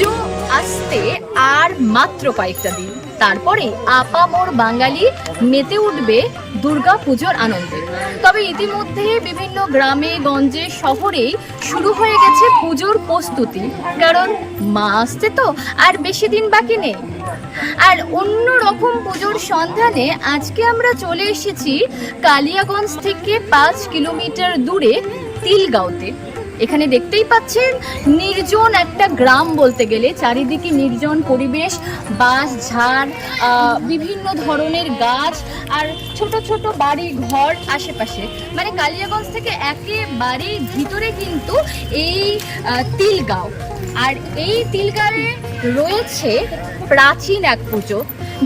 পুজো আসতে আর মাত্র কয়েকটা দিন। তারপরে আপামোর বাঙালি মেতে উঠবে দুর্গা পুজোর আনন্দে। তবে ইতিমধ্যে বিভিন্ন গ্রামে, গঞ্জে শহরেই শুরু হয়ে গেছে পুজোর প্রস্তুতি। কারণ মা আসতে তো, আর বেশি দিন বাকি নেই। আর অন্য রকম পুজোর সন্ধানে আজকে আমরা চলে এসেছি কালিয়াগঞ্জ থেকে পাঁচ কিলোমিটার দূরে তিলগাঁওতে। এখানে দেখতেই পাচ্ছেন নির্জন একটা গ্রাম বলতে গেলে, চারিদিকে নির্জন পরিবেশ, বাঁশ, ঝাড় বিভিন্ন ধরনের গাছ আর ছোট ছোট বাড়ি ঘর আশেপাশে। মানে কালিয়াগঞ্জ থেকে একেবারেই ভিতরে কিন্তু এই তিলগাঁও। আর এই তিলগাঁয়ে রয়েছে প্রাচীন এক পুজো,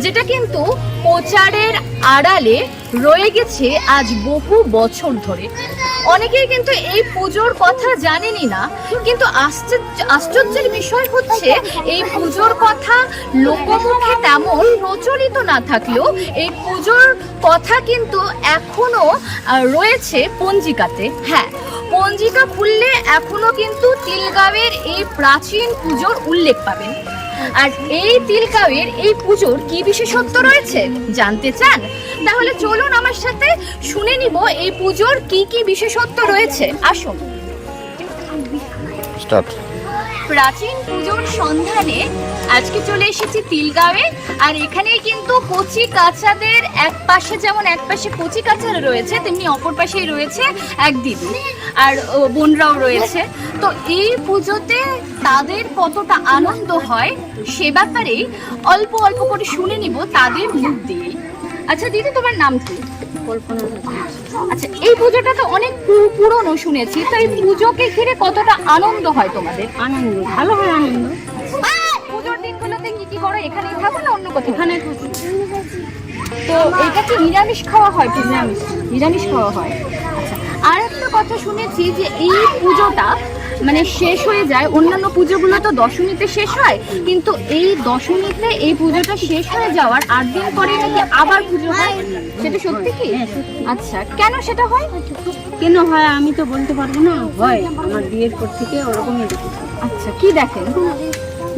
যেটা কিন্তু প্রচারের আড়ালে রয়ে গেছে আজ বহু বছর ধরে। অনেকেই কিন্তু এই পুজোর কথা জানেনই না, কিন্তু আশ্চর্য আশ্চর্যের বিষয় হচ্ছে এই পুজোর কথা লোকমুখে তেমন প্রচলিত না থাকলেও এই পুজোর কথা কিন্তু এখনও রয়েছে পঞ্জিকাতে। হ্যাঁ পঞ্জিকা খুললে এখনও কিন্তু তিলগাঁওয়ের এই প্রাচীন পুজোর উল্লেখ পাবেন। আর এই তিলকাউয়ের এই পুজোর কি বিশেষত্ব রয়েছে? জানতে চান? তাহলে চলুন আমার সাথে শুনে নিব এই পুজোর কি কি বিশেষত্ব রয়েছে। আসুন। স্টার্ট। প্রাচীন পুজোর সন্ধানে আজকে চলে এসেছি তিলগাঁওয়ে। আর এখানেই কিন্তু কচি কাঁচাদের এক পাশে যেমন এক পাশে কচি কাঁচারা রয়েছে, তেমনি অপর পাশেই রয়েছে এক দিদি। আর বোনরাও রয়েছে। তো এই পুজোতে তাদের কতটা আনন্দ হয় সে ব্যাপারেই অল্প অল্প করে শুনে নিব তাদের মুখ দিয়ে। আচ্ছা দিদি তোমার নাম কি? আচ্ছা এই পুজোটা তো অনেক পুরনো শুনেছি তো এই পুজোকে ঘিরে কতটা আনন্দ হয় তোমাদের? আনন্দ ভালো হয় আনন্দ। পুজোর দিনগুলোতে কি কি করো? এখানেই থাকো না অন্য কোথাও? এখানে তো এটা কি নিরামিষ খাওয়া হয়? কি নিরামিষ নিরামিষ খাওয়া হয়। আচ্ছা আর একটা কথা শুনেছি যে এই পুজোটা মানে শেষ হয়ে যায়। অন্যান্য পুজোগুলো তো দশমীতে শেষ হয় কিন্তু এই দশমীতে এই পুজোটা শেষ হয়ে যাওয়ার আট দিন পরে নাকি আবার পুজো হয়? সেটা সত্যি কি? হ্যাঁ, আচ্ছা কেন সেটা হয়? কেন হয় আমি তো বলতে পারব না। হয় আমার বিয়ের পর থেকে ওরকমই আচ্ছা কি দেখেন?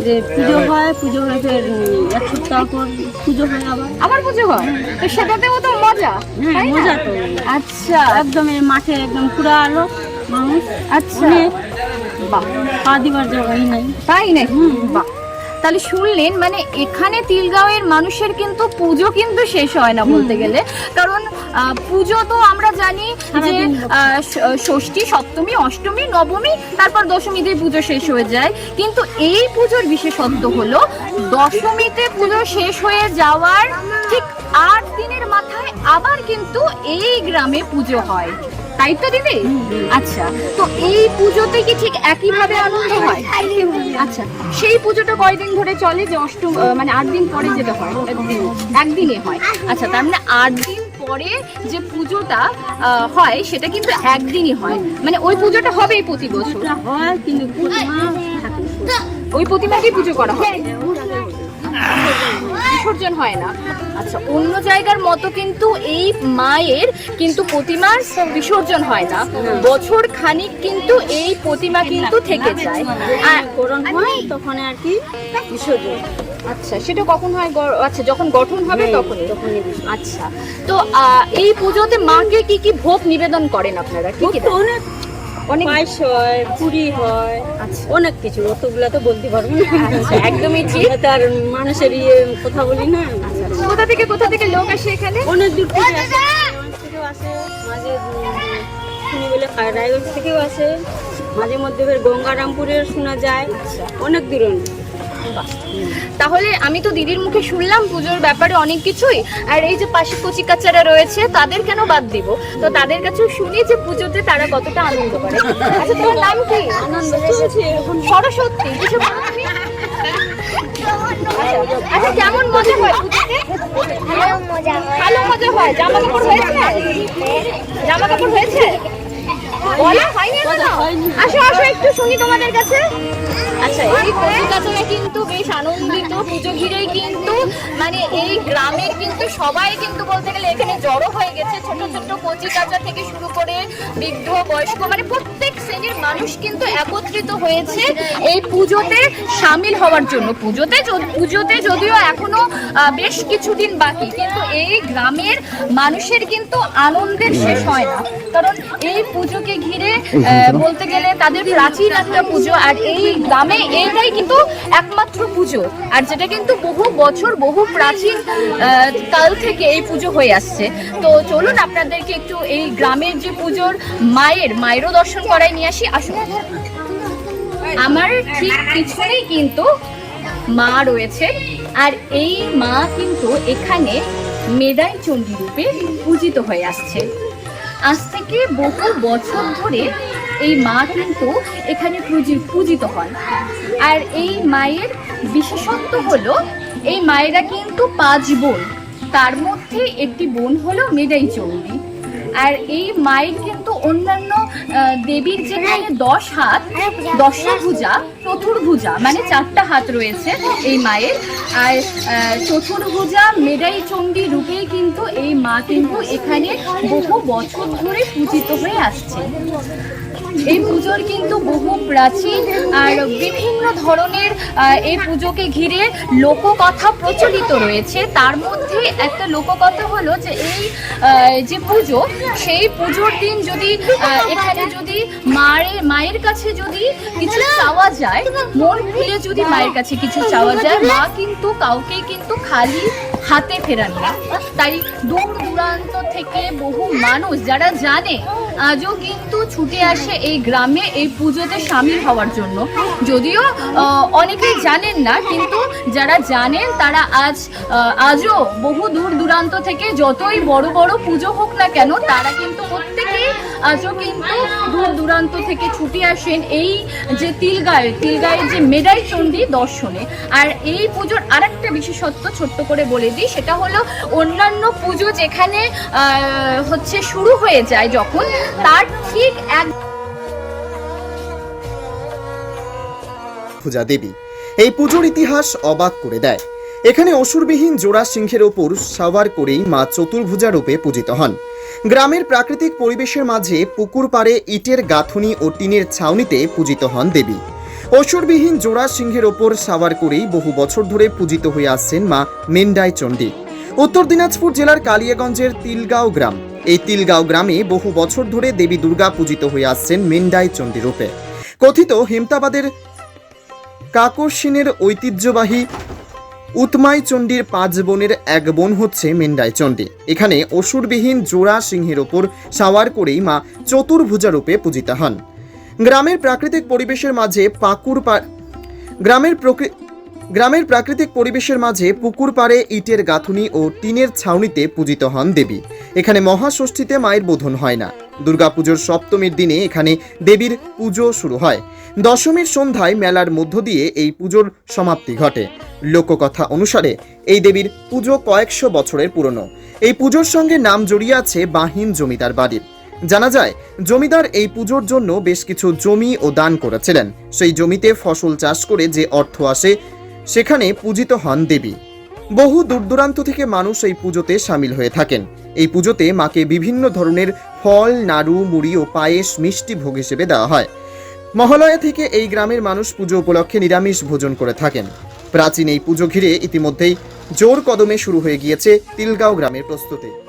যে পুজো হয় পুজো হয়ে ফের এক সপ্তাহ পর পুজো হয় আবার। আবার পুজো হয়? তো সেটাতেও তো মজা হ্যাঁ মজা তো। আচ্ছা। একদম মাঠে একদম পুরা আলো মানুষ। আচ্ছা। অনেক বাহ। পা দিবার জায়গাই নাই। তাই নাকি? বাহ। তাহলে শুনলেন মানে এখানে তিলগাঁওয়ের মানুষের কিন্তু পুজো কিন্তু শেষ হয় না বলতে গেলে। কারণ পুজো তো আমরা জানি যে ষষ্ঠী সপ্তমী অষ্টমী নবমী তারপর দশমীতে পুজো শেষ হয়ে যায়। কিন্তু এই পুজোর বিশেষত্ব হলো দশমীতে পুজো শেষ হয়ে যাওয়ার ঠিক আট দিনের মাথায় আবার কিন্তু এই গ্রামে পুজো হয়। তাই তো দিদি আচ্ছা তো এই পুজোতে কি ঠিক একইভাবে আনন্দ হয়? আচ্ছা সেই পুজোটা কয়দিন ধরে চলে যে অষ্টম মানে আট দিন পরে যেটা হয়? একদিন একদিনে হয়। আচ্ছা তার মানে আট দিন পরে যে পুজোটা হয় সেটা কিন্তু একদিনই হয়। মানে ওই পুজোটা হবেই প্রতি বছর। হয় কিন্তু ওই প্রতিমাকেই পুজো করা হয়। বিসর্জন হয় না। আচ্ছা অন্য জায়গার মতো কিন্তু এই মায়ের কিন্তু প্রতিমার বিসর্জন হয় না। বছর খানিক কিন্তু এই প্রতিমা কিন্তু থেকে যায়। আর তখন আর কি বিসর্জন। আচ্ছা সেটা কখন হয় আচ্ছা যখন গঠন হবে তখনই। তখনই আচ্ছা তো এই পুজোতে মাকে কি কি ভোগ নিবেদন করেন আপনারা? কি কি? অনেক অনেক পায়েস হয় পুরি হয় আচ্ছা। অনেক কিছু। অতগুলা তো বলতে পারব না। আচ্ছা, একদমই ঠিক। তার আর মানুষের ইয়ে কথা বলি না? কোথা থেকে কোথা থেকে লোক আসে এখানে? অনেক দূর থেকে আসে। থেকেও আসে মাঝে শুনি বলে রায়গঞ্জ থেকেও আসে। মাঝে মধ্যে ফের গঙ্গারামপুরের শোনা যায়। অনেক দূর তাহলে আমি তো দিদির মুখে শুনলাম পুজোর ব্যাপারে অনেক কিছুই আর এই যে পাশে কচি কাচারা রয়েছে তাদের কেন বাদ দিব? তো তাদের কাছেও শুনি যে পুজোতে তারা কতটা আনন্দ করে। আচ্ছা তোমার নাম কি? আনন্দ সরস্বতী কিছু আচ্ছা, কেমন মজা হয় পুজোতে? ভালো মজা হয়। জামা কাপড় হয়েছে? জামা কাপড় হয়েছে? আচ্ছা মানে সবাই কিন্তু বলতে গেলে এখানে জড়ো হয়ে গেছে। ছোট ছোট থেকে শুরু করে বৃদ্ধ, বয়স্ক মানে প্রত্যেক শ্রেণির মানুষ কিন্তু একত্রিত হয়েছে এই পুজোতে সামিল হওয়ার জন্য। পুজোতে পুজোতে যদিও এখনও বেশ কিছুদিন বাকি, কিন্তু এই গ্রামের মানুষের কিন্তু আনন্দের শেষ হয় না। কারণ এই পুজোকে ঘিরে বলতে গেলে তাদের প্রাচীন একটা পুজো আর এই গ্রামে এটাই কিন্তু একমাত্র পুজো। আর যেটা কিন্তু বহু বছর বহু প্রাচীন কাল থেকে এই পুজো হয়ে আসছে। তো চলুন আপনাদেরকে একটু এই গ্রামের যে পুজোর মায়ের মায়েরও দর্শন করাই নিয়ে আসি। আসুন। আমার ঠিক পিছনেই কিন্তু মা রয়েছে আর এই মা কিন্তু এখানে মেদাই চণ্ডী রূপে পূজিত হয়ে আসছে। আজ থেকে বহু বছর ধরে এই মা কিন্তু এখানে পূজি- পূজিত হন। আর এই মায়ের বিশেষত্ব হলো, এই মায়েরা কিন্তু পাঁচ বোন তার মধ্যে একটি বোন হলো মেদাই চৌধুরী। আর এই মায়ের কিন্তু অন্যান্য দেবীর যেখানে দশ হাত দশভুজা চতুর্ভুজা মানে চারটা হাত রয়েছে এই মায়ের। আর চতুর্ভুজা মেডাই চণ্ডী রূপেই কিন্তু এই মা কিন্তু এখানে বহু বছর ধরে পূজিত হয়ে আসছে এই পুজোর কিন্তু বহু প্রাচীন আর বিভিন্ন ধরনের এই পুজোকে ঘিরে লোককথা প্রচলিত রয়েছে। তার মধ্যে একটা লোককথা হলো যে এই যে পুজো, সেই পুজোর দিন যদি এখানে যদি মায়ের মায়ের কাছে যদি কিছু চাওয়া যায়, মন খুলে যদি মায়ের কাছে কিছু চাওয়া যায়, মা কিন্তু কাউকে কিন্তু খালি হাতে ফেরান না তাই দূর দূরান্ত থেকে বহু মানুষ যারা জানে, আজও কিন্তু ছুটে আসে এই গ্রামে এই পুজোতে সামিল হওয়ার জন্য। যদিও অনেকেই জানেন না, কিন্তু যারা জানেন তারা আজ আজও বহু দূর দূরান্ত থেকে যতই বড় বড় পুজো হোক না কেন, তারা কিন্তু প্রত্যেকেই আজও কিন্তু দূর দূরান্ত থেকে ছুটে আসেন এই যে তিলগায়ে তিলগায়ের যে মেডাই চণ্ডী দর্শনে। আর এই পুজোর আরেকটা বিশেষত্ব ছোট্ট করে বলে দিই, সেটা হলো অন্যান্য পুজো যেখানে হচ্ছে শুরু হয়ে যায় যখন, তার ঠিক এক পূজা দেবী এই পুজোর ইতিহাস অবাক করে দেয়। এখানে অসুরবিহীন জোড়া সিংহের ওপর সাওয়ার করেই মা চতুর্ভুজা রূপে পূজিত হন। গ্রামের প্রাকৃতিক পরিবেশের মাঝে পুকুর পাড়ে ইটের গাঁথুনি ও টিনের ছাউনিতে পূজিত হন দেবী। অসুরবিহীন জোড়া সিংহের ওপর সাওয়ার করেই বহু বছর ধরে পূজিত হয়ে আসছেন মা মেন্ডাই চণ্ডী। উত্তর দিনাজপুর জেলার কালিয়াগঞ্জের তিলগাঁও গ্রাম। এই তিলগাঁও গ্রামে বহু বছর ধরে দেবী দুর্গা পূজিত হয়ে আসছেন মেন্ডাই চণ্ডী রূপে। কথিত হেমতাবাদের কাকরসিনের ঐতিহ্যবাহী উতমাই চণ্ডীর পাঁচ বোনের এক বোন হচ্ছে মেন্ডাই চণ্ডী। এখানে অসুরবিহীন জোড়া সিংহের ওপর সাওয়ার করেই মা চতুর্ভুজা রূপে পূজিতা হন। গ্রামের প্রাকৃতিক পরিবেশের মাঝে পাকুর গ্রামের গ্রামের প্রাকৃতিক পরিবেশের মাঝে পুকুর পাড়ে ইটের গাঁথুনি ও টিনের ছাউনিতে পূজিত হন দেবী। এখানে মহাষষ্ঠীতে মায়ের বোধন হয় না। দুর্গাপুজোর সপ্তমীর দিনে এখানে দেবীর পুজো শুরু হয়। দশমীর সন্ধ্যায় মেলার মধ্য দিয়ে এই পুজোর সমাপ্তি ঘটে। লোককথা অনুসারে এই দেবীর পুজো কয়েকশো বছরের পুরনো। এই পুজোর সঙ্গে নাম জড়িয়ে আছে বাহিন জমিদার বাড়ির। জানা যায়, জমিদার এই পুজোর জন্য বেশ কিছু জমি ও দান করেছিলেন। সেই জমিতে ফসল চাষ করে যে অর্থ আসে, সেখানে পূজিত হন দেবী। বহু দূর দূরান্ত থেকে মানুষ এই পুজোতে সামিল হয়ে থাকেন। এই পুজোতে মাকে বিভিন্ন ধরনের ফল, নাড়ু, মুড়ি ও পায়েস মিষ্টি ভোগ হিসেবে দেওয়া হয়। মহালয়া থেকে এই গ্রামের মানুষ পুজো উপলক্ষে নিরামিষ ভোজন করে থাকেন। প্রাচীন এই পুজো ঘিরে ইতিমধ্যেই জোর কদমে শুরু হয়ে গিয়েছে তিলগাঁও গ্রামের প্রস্তুতি।